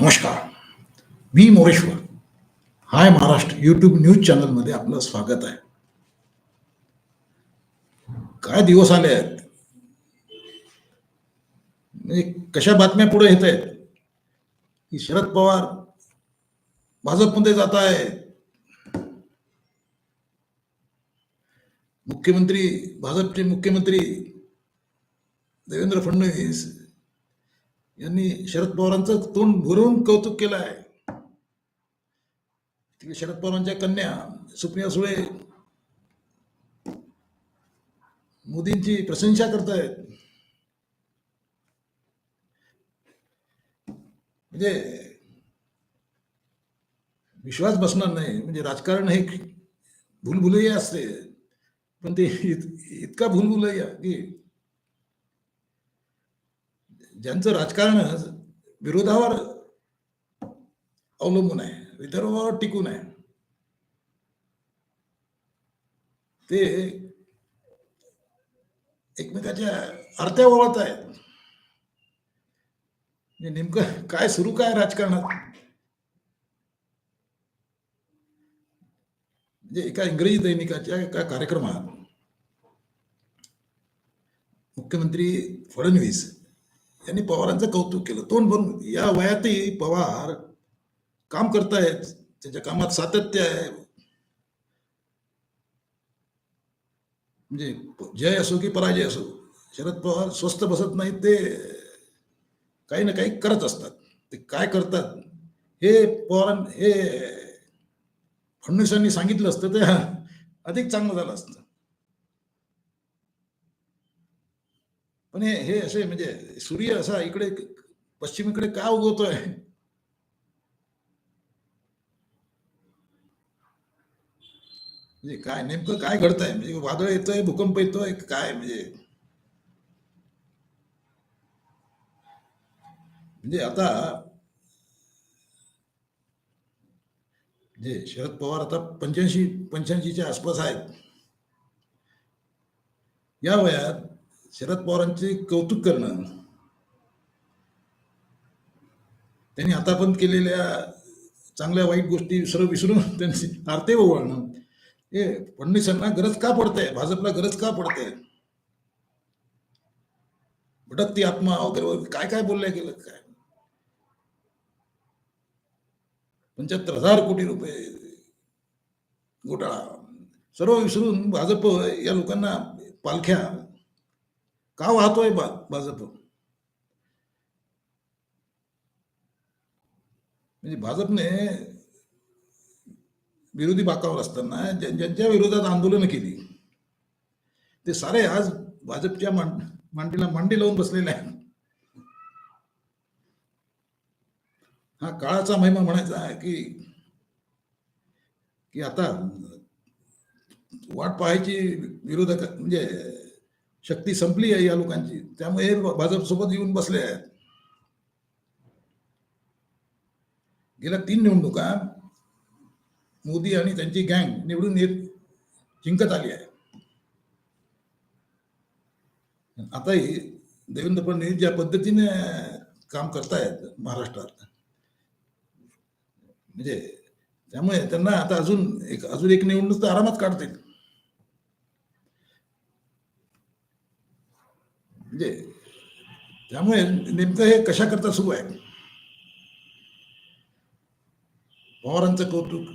नमस्कार. मी Moreshwar. Hi Maharashtra YouTube news चॅनलमध्ये आपलं स्वागत आहे. काय दिवस आले आहेत? म्हणजे कशा बातम्या पुढे येत आहेत? की शरद पवार भाजपमध्ये जात आहे. मुख्यमंत्री भाजपचे मुख्यमंत्री देवेंद्र फडणवीस यांनी शरद पवारांचं तोंड भरून कौतुक केलं आहे. तिकडे शरद पवारांच्या कन्या सुप्रिया सुळे मोदींची प्रशंसा करतायत. म्हणजे विश्वास बसणार नाही. म्हणजे राजकारण हे भूलभुलैया असते. पण ते इत- इतका भूलभुलैया की ज्यांचं राजकारण विरोधावर अवलंबून आहे विदर्भावर टिकून आहे ते एकमेकाच्या आरत्या ओळत आहेत. म्हणजे नेमकं काय सुरू काय राजकारणात? म्हणजे एका इंग्रजी दैनिकाच्या एका कार्यक्रमात मुख्यमंत्री फडणवीस त्यांनी पवारांचं कौतुक केलं. तोंड भरून या वयातही पवार काम करतायत. त्यांच्या कामात सातत्य आहे. म्हणजे जय असो की पराजय असो शरद पवार स्वस्त बसत नाहीत ते काही ना काही करत असतात. ते काय करतात? हे पवारां हे फडणवीसांनी सांगितलं असतं ते अधिक चांगलं झालं असतं. पण हे असे म्हणजे सूर्य असा इकडे पश्चिमेकडे का उगवतोय? म्हणजे काय नेमकं काय म्हणजे वादळ येतोय, भूकंप येतोय, काय म्हणजे? म्हणजे आता शरद पवार आता पंच्याऐंशी पंच्याऐंशीच्या आसपास आहेत. या वयात शरद पवारांचे कौतुक करणं. त्यांनी आतापर्यंत केलेल्या चांगल्या वाईट गोष्टी सर्व विसरून त्यांची आरते ओवाळणं. हे फडणवीसांना गरज का पडते? भाजपला गरज का पडते? भटकती आत्मा वगैरे वगैरे काय काय बोलल्या गेलं काय? पंच्याहत्तर हजार कोटी रुपये घोटाळा. सर्व विसरून भाजप या लोकांना पालख्या का वाहतोय बा भाजप? म्हणजे भाजपने विरोधी बाकावर असताना ज्यांच्या विरोधात आंदोलनं केली ते सारे आज भाजपच्या मांडीला मांडी लावून बसलेले आहेत. हा काळाचा महिमा म्हणायचा आहे की की आता वाट पाहायची विरोधक म्हणजे शक्ती संपली आहे या लोकांची. त्यामुळे हे भाजपसोबत येऊन बसले आहेत. गेल्या तीन निवडणुका मोदी आणि त्यांची गँग निवडून येत जिंकत आली आहे. आताही देवेंद्र फडणवीस ज्या पद्धतीने काम करतायत महाराष्ट्रात म्हणजे त्यामुळे त्यांना आता अजून एक अजून एक निवडणूक तर आरामात काढतील. म्हणजे त्यामुळे नेमकं हे कशा करता सुरू आहे? पवारांचं कौतुक.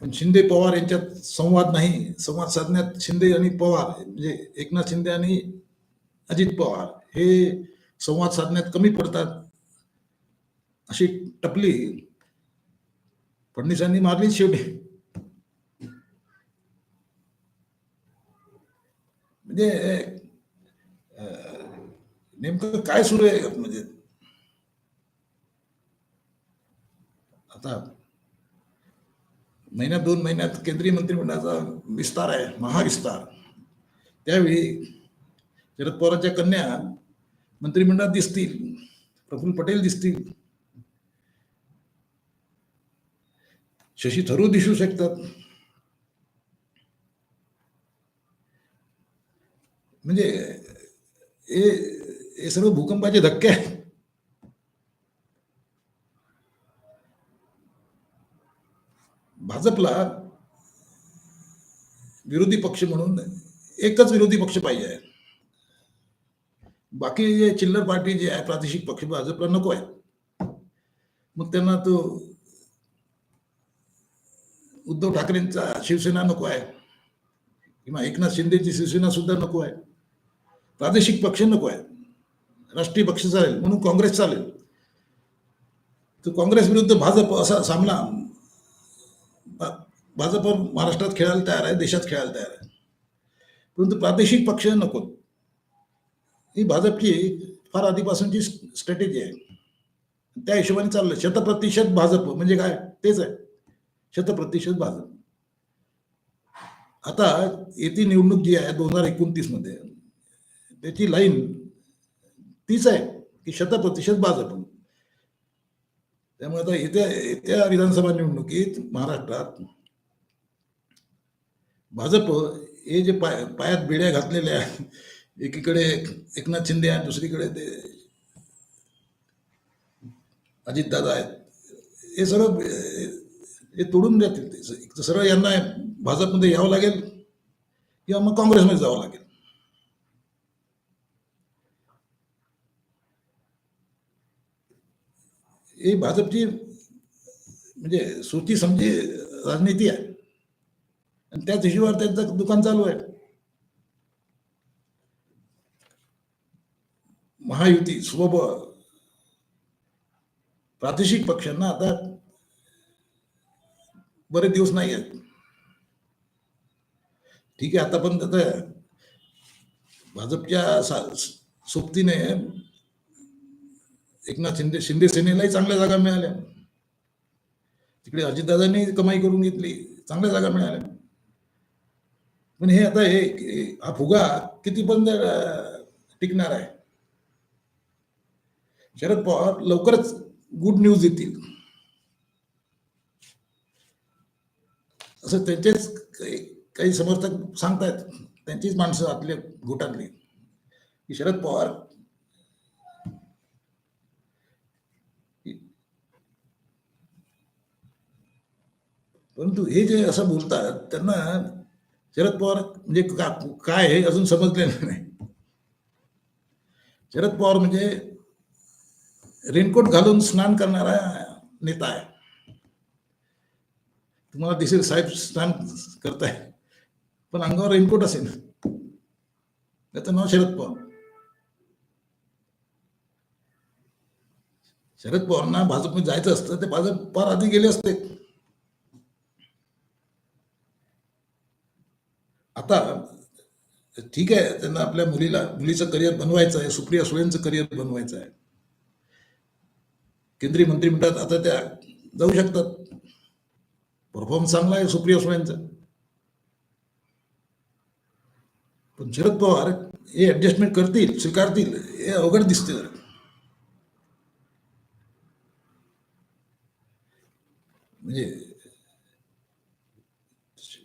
पण शिंदे पवार यांच्यात संवाद नाही. संवाद साधण्यात शिंदे आणि पवार म्हणजे एकनाथ शिंदे आणि अजित पवार हे संवाद साधण्यात कमी पडतात अशी टपली फडणवीसांनी मारली शेवटी. म्हणजे नेमकं काय सुरू आहे? म्हणजे आता महिन्यात दोन महिन्यात केंद्रीय मंत्रिमंडळाचा विस्तार आहे महाविस्तार. त्यावेळी शरद पवारांच्या कन्या मंत्रिमंडळात दिसतील प्रफुल्ल पटेल दिसतील. शशी थरूर दिसू शकतात. म्हणजे हे सर्व भूकंपाचे धक्के आहेत. भाजपला विरोधी पक्ष म्हणून एकच विरोधी पक्ष पाहिजे बाकी जे चिल्लर पार्टी जे आहे प्रादेशिक पक्ष भाजपला नको आहे. मग त्यांना तो उद्धव ठाकरेंचा शिवसेना नको आहे. किंवा एकनाथ शिंदेची शिवसेना सुद्धा नको आहे. प्रादेशिक पक्ष नको आहे राष्ट्रीय पक्ष चालेल म्हणून काँग्रेस चालेल. तर काँग्रेस विरुद्ध भाजप असा सामना भा- भाजप महाराष्ट्रात खेळायला तयार आहे देशात खेळायला तयार आहे. परंतु प्रादेशिक पक्ष नको. ही भाजपची फार आधीपासूनची स्ट्रॅटेजी आहे. त्या हिशोबाने चाललं. शतप्रतिशत भाजप म्हणजे काय? तेच आहे. शतप्रतिशत भाजप. आता येती निवडणूक जी आहे दोन हजार एकोणतीसमध्ये त्याची लाईन तीच आहे की शतप्रतिशत भाजप त्यामुळे आता येत्या येत्या विधानसभा निवडणुकीत महाराष्ट्रात भाजप हे जे पाय पायात बिड्या घातलेल्या आहे एकीकडे एकनाथ शिंदे आहे दुसरीकडे ते अजितदादा आहेत हे सर्व हे तोडून जातील ते. एक तर सरळ यांना भाजपमध्ये यावं लागेल किंवा मग काँग्रेसमध्ये जावं लागेल. ही भाजपची म्हणजे सुती समजी राजनीती आहे. आणि त्याच हिशोबावर त्यांचं दुकान चालू आहे. महायुती स्वब प्रादेशिक पक्षांना आता बरेच दिवस नाही आहेत. ठीक आहे आतापर्यंत तर भाजपच्या सा- सोबतीने एकनाथ शिंदे शिंदे सेनेलाही चांगल्या जागा मिळाल्या. तिकडे अजितदादांनी कमाई करून घेतली चांगल्या जागा मिळाल्या. पण हे आता हे हा फुगा कितीपर्यंत अं, टिकणार आहे. शरद पवार लवकरच गुड न्यूज देतील. असं त्यांचेच काही काही समर्थक सांगतायत. त्यांचीच माणसं आतल्या गोटातली की शरद पवार परंतु हे जे असं बोलतात त्यांना शरद पवार म्हणजे का काय हे अजून समजलेलं नाही. शरद पवार म्हणजे रेनकोट घालून स्नान करणारा नेता आहे. तुम्हाला दिसेल साहेब स्नान करताय पण अंगावर रेनकोट असेल. त्याचं नाव शरद पवार. शरद पवारांना भाजपमध्ये जायचं असतं ते भाजप फार आधी गेले असते. आता ठीक आहे त्यांना आपल्या मुलीला मुलीचं करिअर बनवायचं आहे सुप्रिया सुळेंचं करिअर बनवायचं आहे. केंद्रीय मंत्रिमंडळात आता त्या जाऊ शकतात. परफॉर्मन्स चांगला आहे सुप्रिया सुळेंचा. पण शरद पवार हे ऍडजस्टमेंट करतील स्वीकारतील हे अवघड दिसते जरा. म्हणजे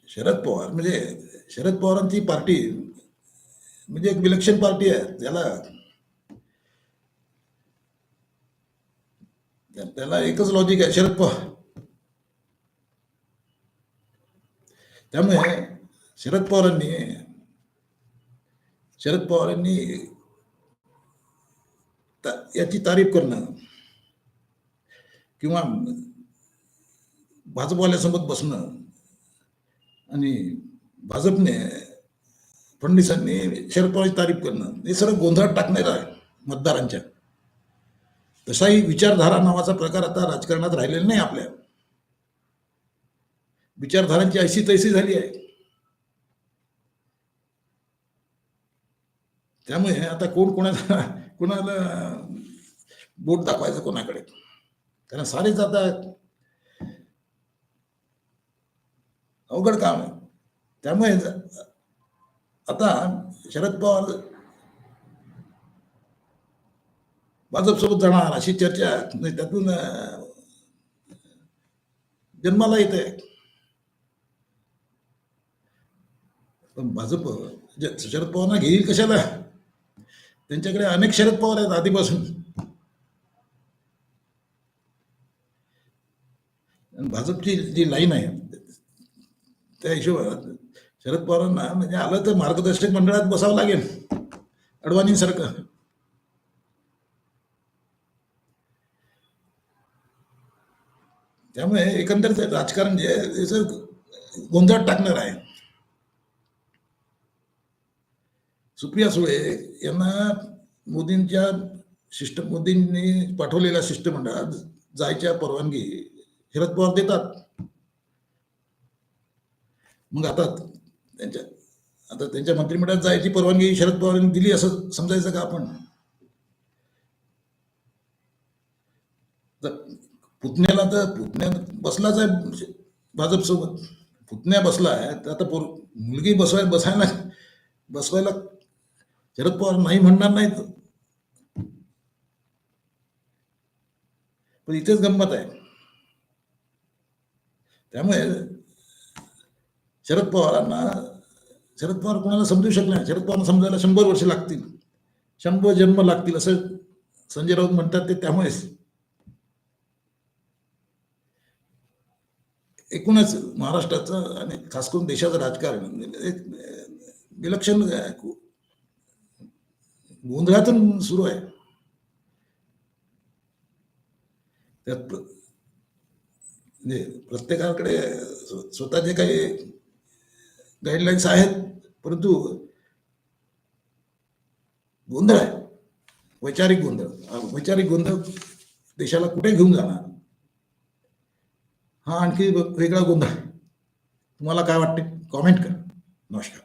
शरद पवार म्हणजे शरद पवारांची पार्टी म्हणजे एक विलक्षण पार्टी आहे. त्याला त्याला एकच लॉजिक आहे शरद पवार. त्यामुळे शरद पवारांनी शरद पवारांनी ता- याची तारीफ करणं किंवा भाजपवाल्यासोबत बसणं आणि भाजपने फडणवीसांनी शरद पवारची तारीफ करणं हे सर्व गोंधळात टाकणार आहे मतदारांच्या. तसाही विचारधारा नावाचा प्रकार आता राजकारणात राहिलेला नाही आपल्या. विचारधारांची ऐशी तैसी झाली आहे. त्यामुळे आता कोण कोणाला कोणाला बोट दाखवायचं कोणाकडे? कारण सारेच आता अवघड काम आहे. त्यामुळे आता शरद पवार भाजपसोबत जाणार अशी चर्चा त्यातून जन्माला येते. पण भाजप शरद पवारांना घेईल कशाला? त्यांच्याकडे अनेक शरद पवार आहेत आधीपासून. भाजपची जी लाईन आहे त्या हिशोबात शरद पवारांना म्हणजे आलं तर मार्गदर्शक मंडळात बसावं लागेल. अडवाणींसारखं. त्यामुळे एकंदरीत राजकारण जे त्याचं गोंधळात टाकणार आहे. सुप्रिया सुळे यांना मोदींच्या शिष्ट मोदींनी पाठवलेल्या शिष्टमंडळात जायच्या परवानगी शरद पवार देतात. मग आता त्यांच्या आता त्यांच्या मंत्रिमंडळात जायची परवानगी शरद पवारांनी दिली असं समजायचं का आपण? तर पुतण्याला तर पुतण्या बसलाच आहे भाजपसोबत. पुतण्या बसला आहे तर आता पोर मुलगी बसवाय बसायला बसवायला शरद पवार नाही म्हणणार नाहीत. पण इथेच गंमत आहे. त्यामुळे शरद पवारांना शरद पवार कोणाला समजू शकले नाही. शरद पवारांना समजायला शंभर वर्ष लागतील. शंभर जन्म लागतील असं संजय राऊत म्हणतात ते त्यामुळेच. एकूणच महाराष्ट्राचं आणि खास करून देशाचं राजकारण म्हणजे एक विलक्षण गोंधळातून सुरू आहे. त्यात म्हणजे प्रत्येकाकडे स्वतः स्वतःचे काही गाईडलाईन्स आहेत परंतु गोंधळ आहे. वैचारिक गोंधळ. वैचारिक गोंधळ देशाला कुठे घेऊन जाणार? हा आणखी वेगळा गोंधळ तुम्हाला काय वाटते? कॉमेंट करा. नमस्कार.